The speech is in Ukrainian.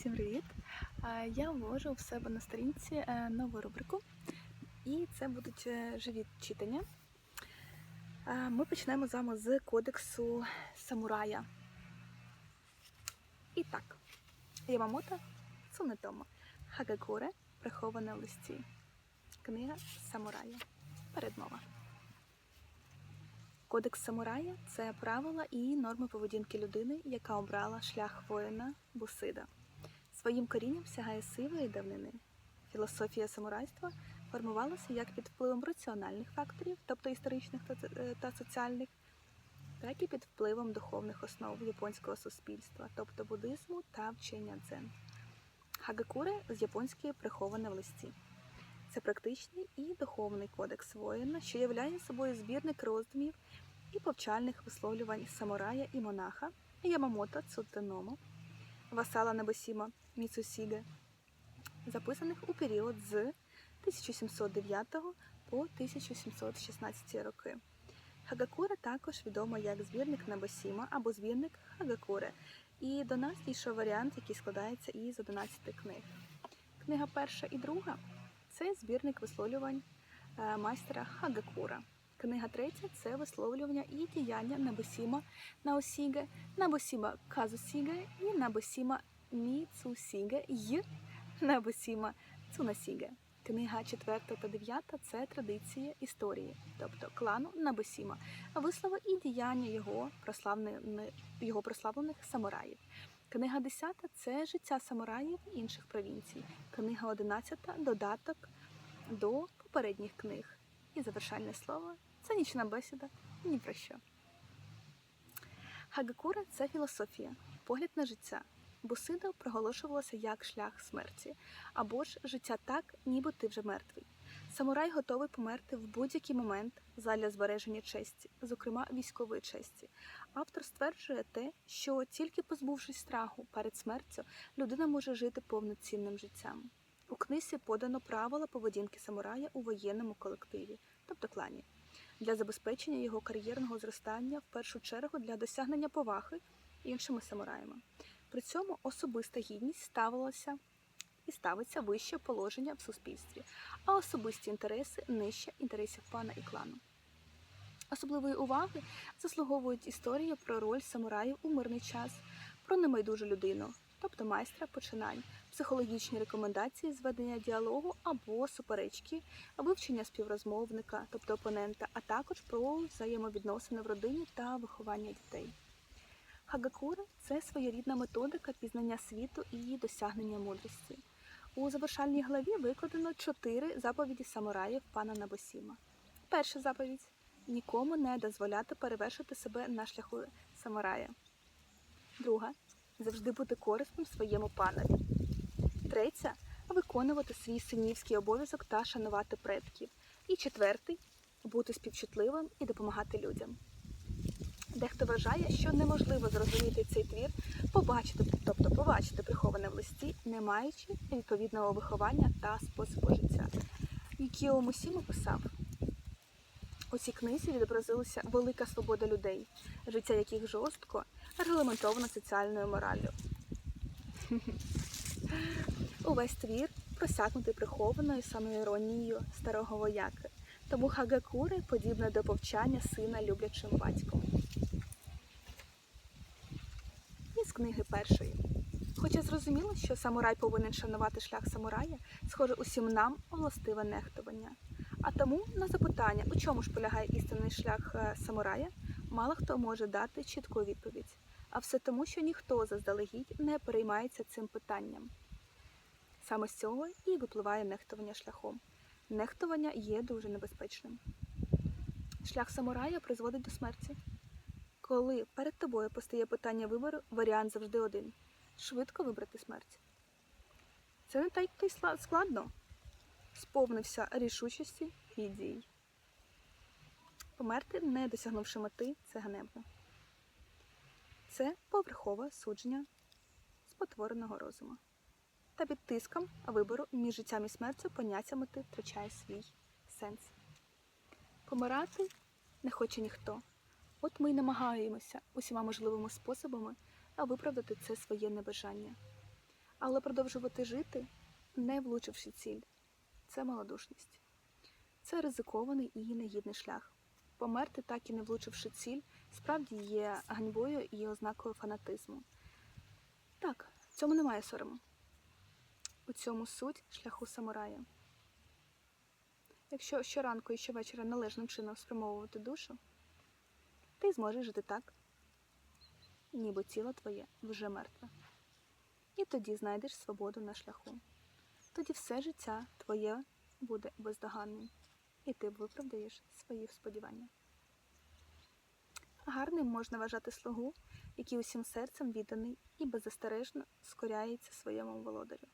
Всім привіт! Я ввожу в себе на сторінці е, нову рубрику, і це будуть е, живі читання. Ми почнемо з вами з кодексу самурая. І так, Ямамото Цунетомо Хагакуре приховане в листі. Книга самурая. Передмова. Кодекс самурая це правила і норми поведінки людини, яка обрала шлях воїна Бусида. Своїм корінням сягає сивої давнини. Філософія самурайства формувалася як під впливом раціональних факторів, тобто історичних та, е, соціальних, так і під впливом духовних основ японського суспільства, тобто буддизму та вчення дзен. Хагакуре з японської приховане в листі. Це практичний і духовний кодекс воїна, що являє собою збірник роздумів і повчальних висловлювань самурая і монаха Ямамото Цутеномо, васала Небосіма Міцусіге, записаних у період з 1709 по 1716 роки. Хагакуре також відомо як збірник Небосіма або збірник Хагакуре, і до нас дійшов варіант, який складається із 11 книг. Книга перша і друга це збірник висловлювань е, майстера Хагакура. Книга третя це висловлювання і діяння Набосіма Наосіге, Набосіма Казусіге і Набосіма Міцусіге й Набосіма Цунасіге. Книга четверта та дев'ята це традиції історії, тобто клану Набосіма, вислови і діяння його, прославлени- його прославлених самураїв. Книга 10 це життя самураїв інших провінцій. Книга 11 додаток до попередніх книг. І завершальне слово це нічна бесіда ні про що. Хагакура це філософія, погляд на життя. Бусида проголошувалося як шлях смерті, або ж життя так, ніби ти вже мертвий. Самурай готовий померти в будь-який момент задля збереження честі, зокрема військової честі. Автор стверджує те, що тільки позбувшись страху перед смертю, людина може жити повноцінним життям. У книзі подано правила поведінки самурая у воєнному колективі, тобто клані, для забезпечення його кар'єрного зростання, в першу чергу для досягнення поваги іншими самураями. При цьому особиста гідність ставилася і ставиться вище положення в суспільстві, а особисті інтереси нижче інтересів пана і клану. Особливої уваги заслуговують історії про роль самураїв у мирний час, про немайдужу людину, тобто майстра починань, психологічні рекомендації з ведення діалогу або суперечки, вивчення співрозмовника, тобто опонента, а також про взаємовідносини в родині та виховання дітей. Хагакура це своєрідна методика пізнання світу і досягнення мудрості. У завершальній главі викладено чотири заповіді самураїв пана Набосіма. Перша заповідь нікому не дозволяти перевершити себе на шляху самурая. Друга завжди бути корисним своєму панові. Третя виконувати свій синівський обов'язок та шанувати предків. І четвертий бути співчутливим і допомагати людям. Дехто вважає, що неможливо зрозуміти цей твір, побачити, тобто побачити приховане в листі, не маючи відповідного виховання та способу життя. Юкіо Мусімо писав: у цій книзі відобразилася велика свобода людей, життя яких жорстко регламентовано соціальною мораллю. Увесь твір просякнутий прихованою самоіронією старого вояки, тому Хагакури подібне до повчання сина люблячим батьком. Із книги першої. Хоча зрозуміло, що самурай повинен шанувати шлях самурая, схоже, усім нам властиве нехтування. А тому на запитання, у чому ж полягає істинний шлях е, самурая, мало хто може дати чітку відповідь. А все тому, що ніхто заздалегідь не переймається цим питанням. Саме з цього і випливає нехтування шляхом. Нехтування є дуже небезпечним. Шлях самурая призводить до смерті. Коли перед тобою постає питання вибору, варіант завжди один швидко вибрати смерть. Це не так й складно. Сповнився рішучості і дій. Померти, не досягнувши мети, це ганебно. Це поверхове судження спотвореного розуму. Та під тиском вибору між життям і смертю поняття мети втрачає свій сенс. Помирати не хоче ніхто. От ми й намагаємося усіма можливими способами виправдати це своє небажання. Але продовжувати жити, не влучивши ціль, це малодушність. Це ризикований і негідний шлях. Померти, так і не влучивши ціль, справді є ганьбою і ознакою фанатизму. Так, в цьому немає сорому. У цьому суть шляху самурая. Якщо щоранку і щовечора належним чином спрямовувати душу, ти зможеш жити так, ніби тіло твоє вже мертве. І тоді знайдеш свободу на шляху. Тоді все життя твоє буде бездоганним, і ти виправдаєш свої сподівання. Гарним можна вважати слугу, який усім серцем відданий і беззастережно скоряється своєму володарю.